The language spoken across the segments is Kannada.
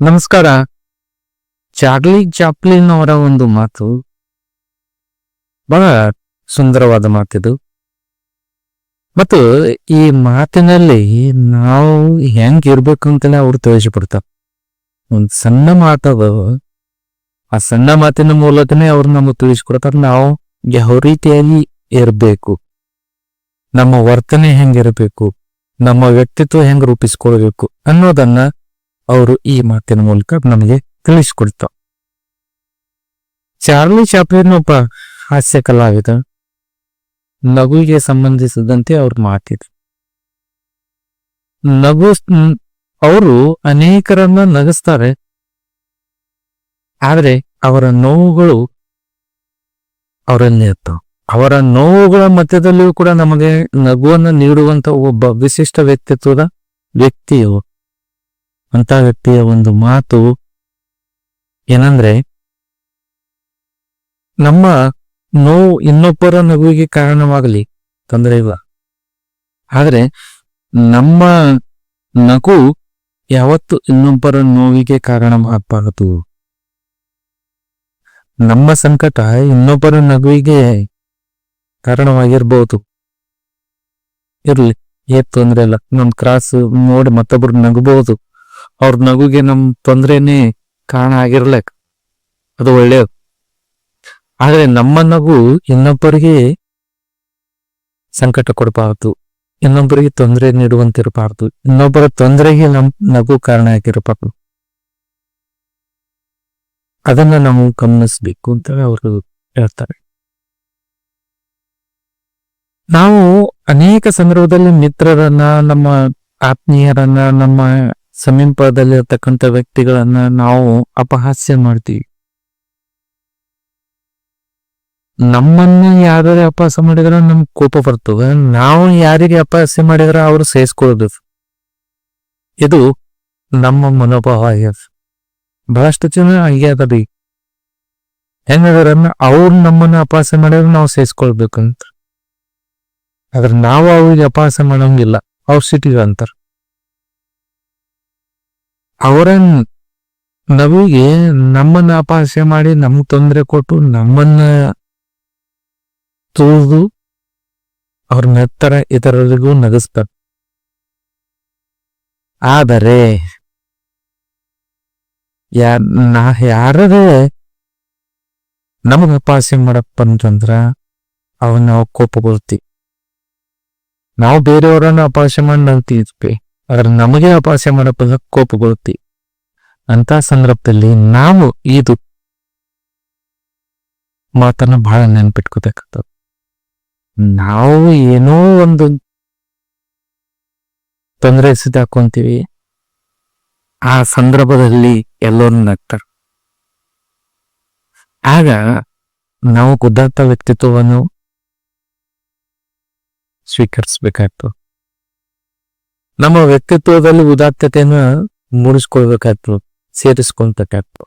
ನಮಸ್ಕಾರ. ಚಾರ್ಲಿ ಚಾಪ್ಲಿನ್ ಅವರ ಒಂದು ಮಾತು. ಬಹಳ ಸುಂದರವಾದ ಮಾತಿದು. ಮತ್ತು ಈ ಮಾತಿನಲ್ಲಿ ನಾವು ಹೆಂಗ್ ಇರ್ಬೇಕು ಅಂತಲೇ ಅವ್ರು ತಿಳಿಸಿಬಿಡ್ತಾರೆ ಒಂದು ಸಣ್ಣ ಮಾತದು. ಆ ಸಣ್ಣ ಮಾತಿನ ಮೂಲಕನೇ ಅವ್ರು ನಮಗೆ ತಿಳಿಸ್ಕೊಡ್ತಾರೆ. ನಾವು ಯಾವ ರೀತಿಯಾಗಿ ಇರಬೇಕು. ನಮ್ಮ ವರ್ತನೆ ಹೆಂಗಿರಬೇಕು. ನಮ್ಮ ವ್ಯಕ್ತಿತ್ವ ಹೆಂಗ್ ರೂಪಿಸ್ಕೊಳ್ಬೇಕು ಅನ್ನೋದನ್ನ ಅವರು ಈ ಮಾತಿನ ಮೂಲಕ ನಮಗೆ ತಿಳಿಸಿಕೊಡ್ತಾರೆ ಚಾರ್ಲಿ ಚಾಪ್ಲಿನ್ ಒಬ್ಬ ಹಾಸ್ಯ ಕಲಾವಿದ. ನಗುವಿಗೆ ಸಂಬಂಧಿಸಿದಂತೆ ಅವ್ರ ಮಾತಿದ್ರು ನಗು ಅವರು ಅನೇಕರನ್ನ ನಗಿಸ್ತಾರೆ. ಆದ್ರೆ ಅವರ ನೋವುಗಳು ಅವರಲ್ಲಿ ಇರ್ತಾವ. ಅವರ ನೋವುಗಳ ಮಧ್ಯದಲ್ಲಿಯೂ ಕೂಡ ನಮಗೆ ನಗುವನ್ನು ನೀಡುವಂತ ಒಬ್ಬ ವಿಶಿಷ್ಟ ವ್ಯಕ್ತಿತ್ವದ ವ್ಯಕ್ತಿಯು ಅಂತ ವ್ಯಕ್ತಿಯ ಒಂದು ಮಾತು ಏನಂದ್ರೆ, ನಮ್ಮ ನೋವು ಇನ್ನೊಬ್ಬರ ನಗುವಿಗೆ ಕಾರಣವಾಗಲಿ, ತೊಂದರೆ ಇಲ್ಲ. ಆದ್ರೆ, ನಮ್ಮ ನಗು ಯಾವತ್ತು ಇನ್ನೊಬ್ಬರ ನೋವಿಗೆ ಕಾರಣವಾಗಬಾರದು. ನಮ್ಮ ಸಂಕಟ ಇನ್ನೊಬ್ಬರ ನಗುವಿಗೆ ಕಾರಣವಾಗಿರ್ಬೋದು. ಇರ್ಲಿ, ಏನ್ ತೊಂದ್ರೆ ಇಲ್ಲ. ನಮ್ ಕ್ರಾಸ್ ನೋಡಿ ಮತ್ತೊಬ್ರು ನಗಬಹುದು ಅವ್ರ ನಗುಗೆ ನಮ್ ತೊಂದ್ರೆನೇ ಕಾರಣ ಆಗಿರ್ಲಕ್. ಅದು ಒಳ್ಳೇದು. ಆದ್ರೆ ನಮ್ಮ ನಗು ಇನ್ನೊಬ್ಬರಿಗೆ ಸಂಕಟ ಕೊಡಬಾರ್ದು. ಇನ್ನೊಬ್ಬರಿಗೆ ತೊಂದರೆ ನೀಡುವಂತಿರಬಾರ್ದು. ಇನ್ನೊಬ್ಬರ ತೊಂದರೆಗೆ ನಮ್ ನಗು ಕಾರಣ ಆಗಿರಬಾರ್ದು. ಅದನ್ನ ನಾವು ಗಮನಿಸ್ಬೇಕು ಅಂತ ಅವರು ಹೇಳ್ತಾರೆ. ನಾವು ಅನೇಕ ಸಂದರ್ಭದಲ್ಲಿ ಮಿತ್ರರನ್ನ, ನಮ್ಮ ಆತ್ಮೀಯರನ್ನ, ನಮ್ಮ ಸಮೀಪದಲ್ಲಿರ್ತಕ್ಕಂಥ ವ್ಯಕ್ತಿಗಳನ್ನ ನಾವು ಅಪಹಾಸ್ಯ ಮಾಡ್ತೀವಿ. ನಮ್ಮನ್ನ ಯಾರು ಅಪಹಾಸ್ಯ ಮಾಡಿದ್ರೆ ನಮ್ಗೆ ಕೋಪ ಬರ್ತದೆ. ನಾವು ಯಾರಿಗೆ ಅಪಹಾಸ್ಯ ಮಾಡಿದ್ರೆ ಅವ್ರು ಸೇರಿಸ್ಕೊಳ್ಬೇಕು ಇದು ನಮ್ಮ ಮನೋಭಾವ ಆಗ್ಯದ ಬಹಳಷ್ಟು ಜನ ಹಂಗೆ ಹೆಂಗದಾರ ಅವ್ರು ನಮ್ಮನ್ನ ಅಪಹಾಸ್ಯ ಮಾಡಿದ್ರೆ ನಾವು ಸಹಿಸ್ಕೊಳ್ಬೇಕಂತ ಆದ್ರೆ ನಾವು ಅವ್ರಿಗೆ ಅಪಹಾಸ್ಯ ಮಾಡಂಗಿಲ್ಲ. ಅವ್ರ ಸಿಟಿಗೆ ಅಂತಾರ ಅವರ ನವಿಗೆ ನಮ್ಮನ್ನ ಅಪಹಾಸ್ಯ ಮಾಡಿ ನಮ್ಗೆ ತೊಂದರೆ ಕೊಟ್ಟು ನಮ್ಮನ್ನ ತೂದು ಅವ್ರ ನೆತ್ತರ ಇತರರಿಗೂ ನಗಿಸ್ತಾರೆ. ಆದರೆ ಯಾ ನಾ ಯಾರದೇ ನಮಗ ಅಪಹಾಸ್ಯ ಮಾಡಪ್ಪ ಅಂತಂದ್ರ ಅವನ್ನ ನಾವು ಕೋಪಗೊಳ್ತೀವಿ ನಾವು ಬೇರೆಯವರನ್ನ ಅಪಹಾಸ್ಯ ಮಾಡಿ ನಗ್ತಿದ್ವಿ ಆದ್ರೆ ನಮಗೆ ಅಪಹಾಸ್ಯ ಬಂದಾಗ ಕೋಪಗೊಳ್ತೀವಿ ಅಂತ ಸಂದರ್ಭದಲ್ಲಿ ನಾವು ಇದು ಮಾತನ್ನ ಬಹಳ ನೆನಪಿಟ್ಕೋಬೇಕಾಗ್ತದೆ. ನಾವು ಏನೋ ಒಂದು ತೊಂದರೆ ಸಿದ್ದಾಕೊಂತೀವಿ ಆ ಸಂದರ್ಭದಲ್ಲಿ ಎಲ್ಲರೂ ನಗ್ತಾರ. ಆಗ ನಾವು ಉದಾತ್ತ ವ್ಯಕ್ತಿತ್ವವನ್ನು ಸ್ವೀಕರಿಸ್ಬೇಕಾಯ್ತು ನಮ್ಮ ವ್ಯಕ್ತಿತ್ವದಲ್ಲಿ ಉದಾತ್ತತೆಯನ್ನ ಮೂಡಿಸ್ಕೊಳ್ಬೇಕಾಯ್ತು ಸೇರಿಸ್ಕೊಂತಕ್ಕಾಯ್ತು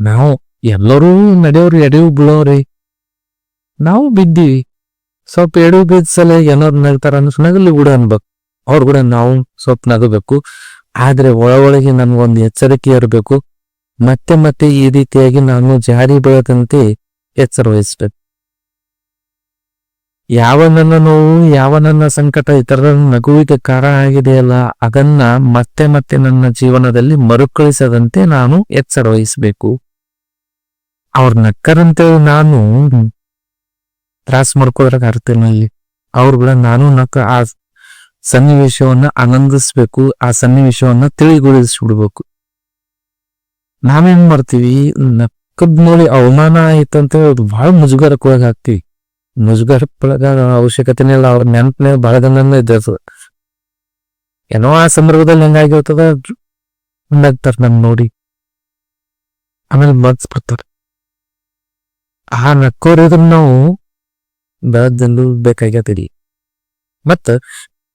ನಾವು ಎಲ್ಲರೂ ನಡೆಯೋರು ಎಡೆಯು ಬೀಳೋರಿ. ನಾವು ಬಿದ್ದೀವಿ. ಸ್ವಲ್ಪ ಎಡು ಬಿದ್ದ ಸಲ ಏನಾರು ನಗ್ತಾರ ನಗಲಿ ಕೂಡ ಅನ್ಬೇಕು. ಅವ್ರು ಕೂಡ ನಾವು ಸ್ವಲ್ಪ ನಗಬೇಕು. ಆದ್ರೆ ಒಳ ಒಳಗೆ ನನ್ಗೊಂದು ಎಚ್ಚರಿಕೆ ಇರಬೇಕು. ಮತ್ತೆ ಮತ್ತೆ ಈ ರೀತಿಯಾಗಿ ನಾನು ಜಾರಿ ಬೀಳದಂತೆ ಎಚ್ಚರ ವಹಿಸ್ಬೇಕು. ಯಾವ ನನ್ನ ನೋವು, ಯಾವ ನನ್ನ ಸಂಕಟ ಇತರರ ನಗುವಿಗೆ ಕಾರಣ ಆಗಿದೆಯಲ್ಲ ಅದನ್ನ ಮತ್ತೆ ಮತ್ತೆ ನನ್ನ ಜೀವನದಲ್ಲಿ ಮರುಕಳಿಸದಂತೆ ನಾನು ಎಚ್ಚರ ವಹಿಸಬೇಕು. ಅವ್ರ ನಕ್ಕರಂತೆ ನಾನು ತ್ರಾಸ್ ಮಾಡ್ಕೋದ್ರಾಗ ಅರ್ಥ ಇಲ್ಲ ಇಲ್ಲಿ ಅವ್ರು ಕೂಡ ನಾನು ನಕ್ಕ ಆ ಸನ್ನಿವೇಶವನ್ನ ಆನಂದಿಸ್ಬೇಕು, ಆ ಸನ್ನಿವೇಶವನ್ನ ತಿಳಿಗೊಳಿಸ್ಬಿಡ್ಬೇಕು. ನಾವೇನ್ ಮಾಡ್ತೀವಿ? ನಕ್ಕದ್ ನೋಡಿ ಅವಮಾನ ಆಯ್ತಂತ ಅದು ಬಹಳ ಮುಜುಗರಕ್ಕೆ ಒಳಗ್ ಹಾಕ್ತಿವಿ ಮುಜುಗರ ಒಳಗ ಅವಶ್ಯಕತೆನೇ ಇಲ್ಲ ಅವ್ರ ನೆನಪಿನ ಬಹಳ ದಿನ ಇದ್ದಿರ್ತದ. ಏನೋ ಆ ಸಂದರ್ಭದಲ್ಲಿ ಹೆಂಗಾಗಿರ್ತದ ನಗ್ತಾರ ನಮ್ ನೋಡಿ. ಆಮೇಲೆ ಮಗ್ಸ್ ಬರ್ತಾರ. ಆ ನಕ್ಕೋರಿದ್ರ ನಾವು ಬೆಳದಿಂದು ಬೇಕಾಗ್ಯತಿರಿ ಮತ್ತ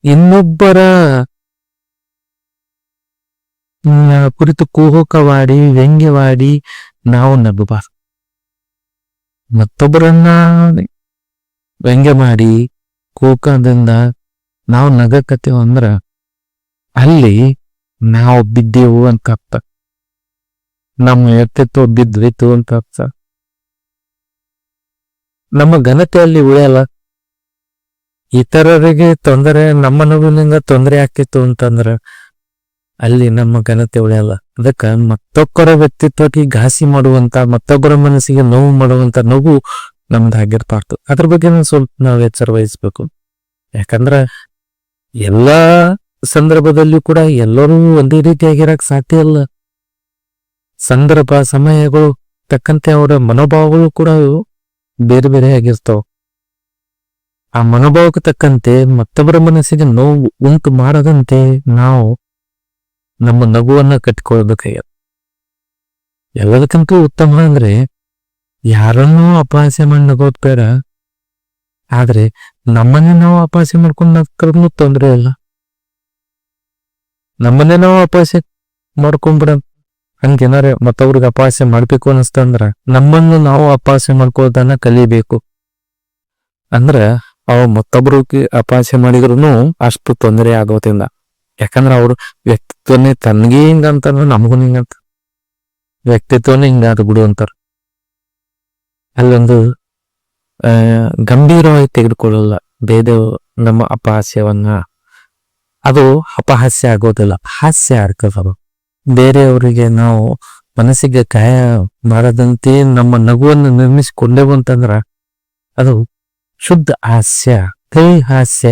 ಇನ್ನೊಬ್ಬರ ಕುರಿತು ಕುಹುಕವಾಡಿ, ವ್ಯಂಗ್ಯವಾಡಿ ನಾವು ನಗಬಾರ್ದು. ಮತ್ತೊಬ್ಬರನ್ನ ವ್ಯಂಗ್ಯ ಮಾಡಿ ಕೂಕದಿಂದ ನಾವು ನಗಕತ್ತೇವ ಅಂದ್ರ ಅಲ್ಲಿ ನಾವು ಬಿದ್ದೆವು ಅಂತ ಅರ್ಥ. ನಮ್ಮ ವ್ಯಕ್ತಿತ್ವ ಬಿದ್ದಿತ್ತು ಅಂತ ಅರ್ಥ. ನಮ್ಮ ಘನತೆಯಲ್ಲಿ ಉಳಿಯಲ್ಲ. ಇತರರಿಗೆ ತೊಂದರೆ, ನಮ್ಮ ನಗುವಿನಿಂದ ತೊಂದರೆ ಆಗ್ತಿತ್ತು ಅಂತಂದ್ರ ಅಲ್ಲಿ ನಮ್ಮ ಘನತೆ ಉಳಿಯಲ್ಲ. ಅದಕ್ಕ ಮತ್ತೊಬ್ಬರ ವ್ಯಕ್ತಿತ್ವಕ್ಕೆ ಘಾಸಿ ಮಾಡುವಂತ, ಮತ್ತೊಬ್ಬರ ಮನಸ್ಸಿಗೆ ನೋವು ಮಾಡುವಂತ ನಗು ನಮ್ದಾಗಿರ್ಬಾರ್ದು ಅದ್ರ ಬಗ್ಗೆ ಸ್ವಲ್ಪ ನಾವು ಎಚ್ಚರ ವಹಿಸ್ಬೇಕು. ಯಾಕಂದ್ರ ಎಲ್ಲಾ ಸಂದರ್ಭದಲ್ಲೂ ಕೂಡ ಎಲ್ಲರೂ ಒಂದೇ ರೀತಿಯಾಗಿರಕ್ ಸಾಧ್ಯ ಇಲ್ಲ. ಸಂದರ್ಭ, ಸಮಯಗಳು, ತಕ್ಕಂತೆ ಅವರ ಮನೋಭಾವಗಳು ಕೂಡ ಬೇರೆ ಬೇರೆ ಆಗಿರ್ತಾವ. ಆ ಮನೋಭಾವಕ್ಕೆ ತಕ್ಕಂತೆ ಮತ್ತೊಬ್ಬರ ಮನಸ್ಸಿಗೆ ನೋವು ಉಂಟು ಮಾಡದಂತೆ ನಾವು ನಮ್ಮ ನಗುವನ್ನ ಕಟ್ಟಿಕೊಳ್ಬೇಕಾಗ್ಯದ ಎಲ್ಲದಕ್ಕಂತೂ ಉತ್ತಮ ಅಂದ್ರೆ ಯಾರನ್ನೂ ಅಪಹಾಸ್ಯ ಮಾಡಿ ನಗೋದ್ ಬೇಡ. ಆದ್ರೆ ನಮ್ಮನ್ನೇ ನಾವು ಅಪಹಾಸ್ಯ ಮಾಡ್ಕೊಂಡು ನಕ್ಕರೂ ತೊಂದರೆ ಇಲ್ಲ. ನಮ್ಮನ್ನೇ ನಾವು ಅಪಹಾಸ್ಯ ಮಾಡ್ಕೊಂಡ್ಬಿಡ ಹಂಗೇನಾರ ಮತ್ತವ್ರಿಗೆ ಅಪಹಾಸ್ಯ ಮಾಡ್ಬೇಕು ಅನಿಸ್ತಂದ್ರ ನಮ್ಮನ್ನು ನಾವು ಅಪಹಾಸ್ಯ ಮಾಡ್ಕೋದನ್ನ ಕಲಿಬೇಕು. ಅಂದ್ರ ಅವ ಮತ್ತೊಬ್ರು ಅಪಹಾಸ್ಯ ಮಾಡಿದ್ರು ಅಷ್ಟು ತೊಂದರೆ ಆಗೋದಿಲ್ಲ. ಯಾಕಂದ್ರ ಅವ್ರ ವ್ಯಕ್ತಿತ್ವನೇ ತನ್ಗೆ ಹಿಂಗಂತ ನಮಗೂ ಹಿಂಗಂತ. ವ್ಯಕ್ತಿತ್ವನೇ ಹಿಂಗಾದ ಬಿಡು ಅಂತಾರ. ಅಲ್ಲೊಂದು ಗಂಭೀರವಾಗಿ ತೆಗೆದುಕೊಳ್ಳಲ್ಲ ಬೇದ ನಮ್ಮ ಅಪಹಾಸ್ಯವನ್ನ, ಅದು ಅಪಹಾಸ್ಯ ಆಗೋದಿಲ್ಲ. ಹಾಸ್ಯ ಆಗ್ತದ ಬೇರೆಯವರಿಗೆ ನಾವು ಮನಸ್ಸಿಗೆ ಗಾಯ ಮಾಡದಂತೆ ನಮ್ಮ ನಗುವನ್ನು ನಿರ್ಮಿಸಿಕೊಂಡೆವು ಅಂತಂದ್ರ ಅದು ಶುದ್ಧ ಹಾಸ್ಯ, ಕೈ ಹಾಸ್ಯ.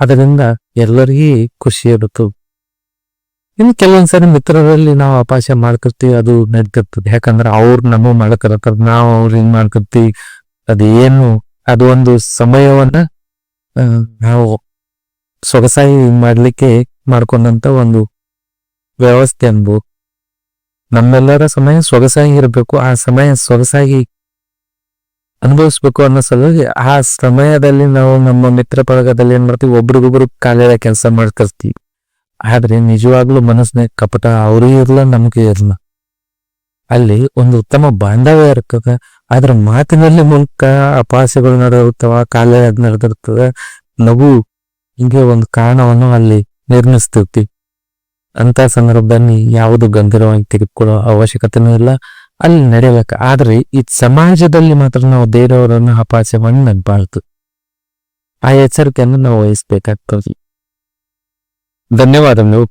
ಅದರಿಂದ ಎಲ್ಲರಿಗೂ ಖುಷಿ ಇರುತ್ತು. ಇನ್ನು ಕೆಲವೊಂದ್ಸರಿ ಮಿತ್ರರಲ್ಲಿ ನಾವು ಅಪಾಶ ಮಾಡ್ಕೊತೀವಿ ಅದು ನಡ್ತಿರ್ತದೆ ಯಾಕಂದ್ರೆ ಅವ್ರು ನಮ್ಮ ಮಾಡ್ಕರತ್ತಾರ ನಾವು ಹಿಂಗ್ ಮಾಡ್ಕೊತೀವಿ ಅದೇನು ಅದು ಒಂದು ಸಮಯವನ್ನ ನಾವು ಸೊಗಸಾಗಿ ಮಾಡ್ಲಿಕ್ಕೆ ಮಾಡ್ಕೊಂಡಂತ ಒಂದು ವ್ಯವಸ್ಥೆ ಅನ್ಬೋದು ನಮ್ಮೆಲ್ಲರ ಸಮಯ ಸೊಗಸಾಗಿ ಇರಬೇಕು, ಆ ಸಮಯ ಸೊಗಸಾಗಿ ಅನುಭವಿಸ್ಬೇಕು ಅನ್ನೋ ಸಲುವಾಗಿ ಆ ಸಮಯದಲ್ಲಿ ನಾವು ನಮ್ಮ ಮಿತ್ರ ಬಳಗದಲ್ಲಿ ಏನ್ ಮಾಡ್ತೀವಿ, ಒಬ್ರಿಗೊಬ್ರು ಕಾಲೆಳ ಕೆಲಸ ಮಾಡ್ತಿರ್ತೀವಿ ಆದ್ರೆ ನಿಜವಾಗ್ಲೂ ಮನಸ್ಸಿನ ಕಪಟ ಅವರೂ ಇರಲ್ಲ ನಮಗೆ ಇರ್ಲ. ಅಲ್ಲಿ ಒಂದು ಉತ್ತಮ ಬಾಂಧವ್ಯ ಇರ್ತದೆ. ಆದ್ರ ಮಾತಿನಲ್ಲಿ ಮೂಲಕ ಅಪಾಸೆಗಳು ನಡೆಯುತ್ತವ, ಕಾಲ ನಡೆದಿರ್ತದೆ. ನಗು ಹಿಂಗೆ ಒಂದು ಕಾರಣವನ್ನು ಅಲ್ಲಿ ನಿರ್ಮಿಸ್ತಿರ್ತಿ ಅಂತ ಸಂದರ್ಭದಲ್ಲಿ ಯಾವುದು ಗಂಭೀರವಾಗಿ ತೆಗೆದುಕೊಳ್ಳೋ ಅವಶ್ಯಕತೆನೂ ಇಲ್ಲ. ಅಲ್ಲಿ ನಡೆಯಬೇಕು. ಆದ್ರೆ ಈ ಸಮಾಜದಲ್ಲಿ ಮಾತ್ರ ನಾವು ಬೇರೆಯವರನ್ನು ಅಪಾಸೆ ಮಾಡಿ ನಗ್ಬಾರ್ದು. ಆ ಎಚ್ಚರಿಕೆಯನ್ನು ನಾವು ವಹಿಸ್ಬೇಕಾಗ್ತದೆ. धन्यवाद अमनूप